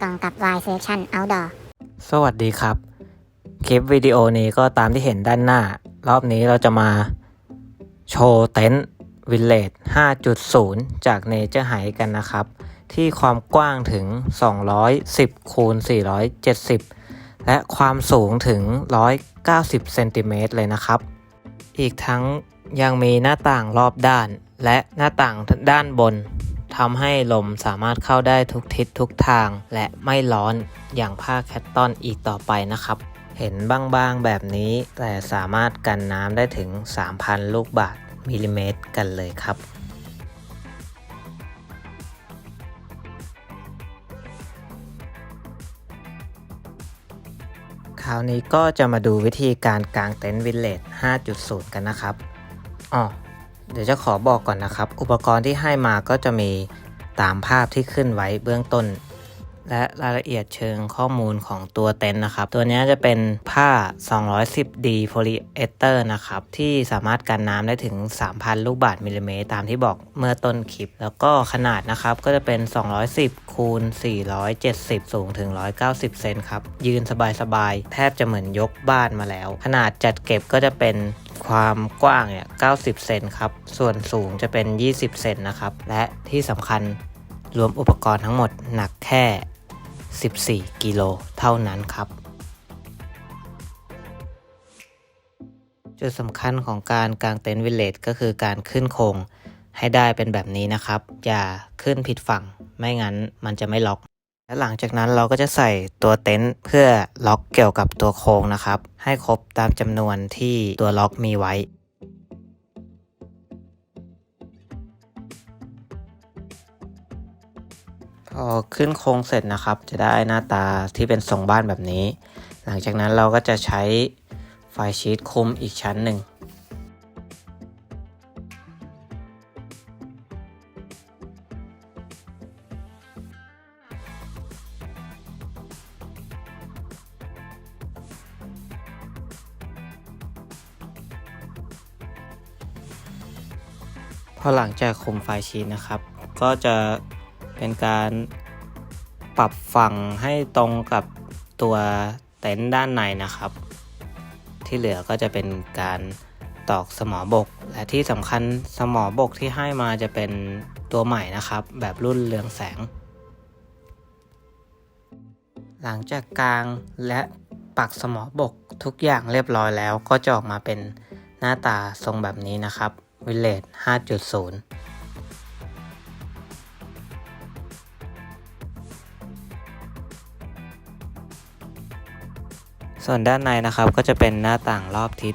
กล่องกับ Y Selection Outdoor สวัสดีครับ คลิปวิดีโอนี้ก็ตามที่เห็นด้านหน้า รอบนี้เราจะมาโชว์เต็นท์วิลเลจ5.0 จากเนเจอร์ไฮกันนะครับ ที่ความกว้างถึง 210คูณ470 และความสูงถึง 190เซนติเมตรเลยนะครับ อีกทั้งยังมีหน้าต่างรอบด้านและหน้าต่างด้านบน ทำให้ลมสามารถเข้าได้ทุกทิศทุกทาง และไม่ร้อนอย่างผ้าแคตตอนอีกต่อไปนะครับ เห็นบางๆแบบนี้ แต่สามารถกันน้ำได้ถึง 3,000 ลูกบาศก์มิลลิเมตรกันเลยครับคราวนี้ก็จะมาดูวิธีการกางเต็นท์วิลเลจ5.0 กันนะครับอ๋อ เดี๋ยวจะขอบอกก่อนนะครับ อุปกรณ์ที่ให้มาก็จะมีตามภาพที่ขึ้นไว้เบื้องต้น และรายละเอียดเชิงข้อมูลของตัวเต็นท์นะครับ ตัวนี้จะเป็นผ้า 210D โพลีเอสเตอร์นะครับ ที่สามารถกันน้ำได้ถึง 3,000 ลูกบาศก์มิลลิเมตรตามที่บอกเมื่อต้นคลิป แล้วก็ขนาดนะครับก็จะเป็น 210 คูณ 470 สูงถึง 190 เซนครับ ยืนสบายๆ แทบจะเหมือนยกบ้านมาแล้ว ขนาดจัดเก็บก็จะเป็น ความกว้างเนี่ย90 เซนครับ ส่วนสูงจะเป็น 20 เซนนะครับ และที่สำคัญรวมอุปกรณ์ทั้งหมดหนักแค่ 14 กิโลเท่านั้นครับ จุดสำคัญของการกางเต็นท์วิลเลจก็คือการขึ้นโครงให้ได้เป็นแบบนี้นะครับ อย่าขึ้นผิดฝั่ง ไม่งั้นมันจะไม่ล็อก และหลังจากนั้นเราก็จะใส่ตัวเต็นท์เพื่อล็อกเกี่ยวกับตัวโครงนะครับ ให้ครบตามจำนวนที่ตัวล็อกมีไว้พอขึ้นโครงเสร็จนะครับ จะได้หน้าตาที่เป็นทรงบ้านแบบนี้ หลังจากนั้นเราก็จะใช้ไฟชีตคุมอีกชั้นหนึ่ง พอหลังจากคุมไฟชีตนะครับ ก็จะเป็นการปรับฝั่งให้ตรงกับตัวเต็นท์ด้านในนะครับ ที่เหลือก็จะเป็นการตอกสมอบก และที่สำคัญสมอบกที่ให้มาจะเป็นตัวใหม่นะครับ แบบรุ่นเรืองแสง หลังจากกลางและปักสมอบกทุกอย่างเรียบร้อยแล้วก็จะออกมาเป็นหน้าตาทรงแบบนี้นะครับ Village 5.0ส่วนด้านในนะครับก็จะเป็นหน้าต่างรอบทิศ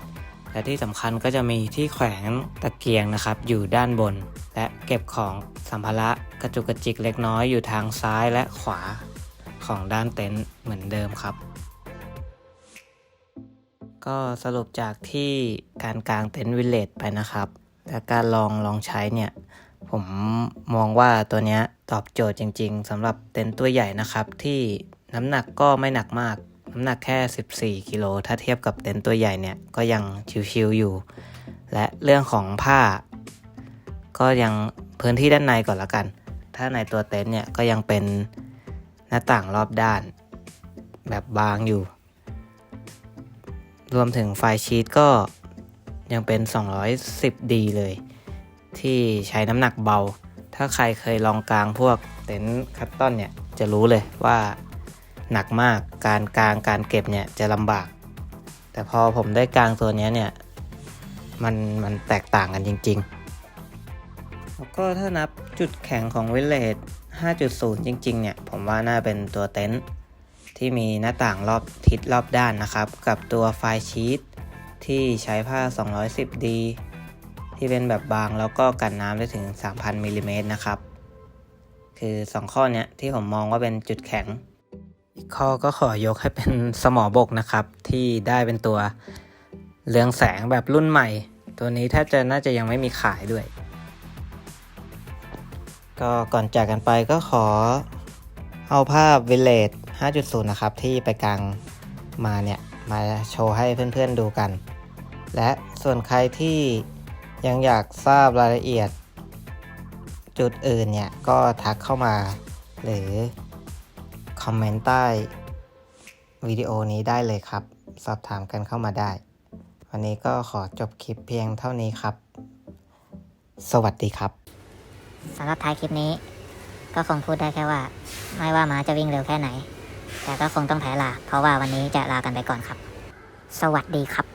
และที่สำคัญก็จะมีที่แขวนตะเกียงนะครับ อยู่ด้านบน และเก็บของสัมภาระกระจุกกระจิกเล็กน้อยอยู่ทางซ้ายและขวาของด้านเต็นท์เหมือนเดิมครับ ก็สรุปจากที่การกางเต็นท์วิลเลจไปนะครับ และการลองลองใช้เนี่ย ผมมองว่าตัวนี้ตอบโจทย์จริง ๆสำหรับเต็นท์ตัวใหญ่นะครับ ที่น้ำหนักก็ไม่หนักมาก น้ำหนักแค่ 14กิโลถ้าเทียบกับเต็นท์ตัวใหญ่เนี่ยก็ยังชิวๆอยู่ และเรื่องของผ้า ก็ยังพื้นที่ด้านในก่อนละกัน ถ้าในตัวเต็นท์เนี่ยก็ยังเป็นหน้าต่างรอบด้าน แบบบางอยู่ รวมถึงไฟชีตก็ ยังเป็น 210D เลย ที่ใช้น้ำหนักเบา ถ้าใครเคยลองกลางพวกเต็นท์คัตตอนเนี่ยจะรู้เลยว่าหนักมากการกลางการเก็บเนี่ยจะลำบาก แต่พอผมได้กลางตัวเนี้ยเนี่ยมันมันแตกต่างกันจริงๆ แล้วก็ถ้านับจุดแข็งของวิลเลจ5.0 จริง ๆ เนี่ย ผมว่าน่าเป็นตัวเต็นท์ที่มีหน้าต่างรอบทิศรอบด้านนะครับ กับตัวไฟชีต ที่ใช้ผ้า 210D ที่เป็นแบบบางแล้วก็กันน้ำได้ถึง 3,000มิลลิเมตรนะครับ คือ 2 ข้อเนี้ยที่ผมมองว่าเป็นจุดแข็ง อีกข้อก็ขอยกให้เป็นสมอบกนะครับ ที่ได้เป็นตัวเรืองแสงแบบรุ่นใหม่ ตัวนี้แทบจะน่าจะยังไม่มีขายด้วย ก็ก่อนจากกันไปก็ขอเอาภาพ Village 5.0 นะครับ ที่ไปกลางมาเนี่ย มาโชว์ให้เพื่อนๆดูกัน และส่วนใครที่ยังอยากทราบรายละเอียด จุดอื่นเนี่ย ก็ทักเข้ามา หรือ คอมเมนต์ใต้วิดีโอนี้ได้เลยครับ สอบถามกันเข้ามาได้ วันนี้ก็ขอจบคลิปเพียงเท่านี้ครับ สวัสดีครับสำหรับท้ายคลิปนี้ ก็คงพูดได้แค่ว่า ไม่ว่าม้าจะวิ่งเร็วแค่ไหน แต่ก็คงต้องแพ้ลา เพราะว่าวันนี้จะลากันไปก่อนครับ สวัสดีครับ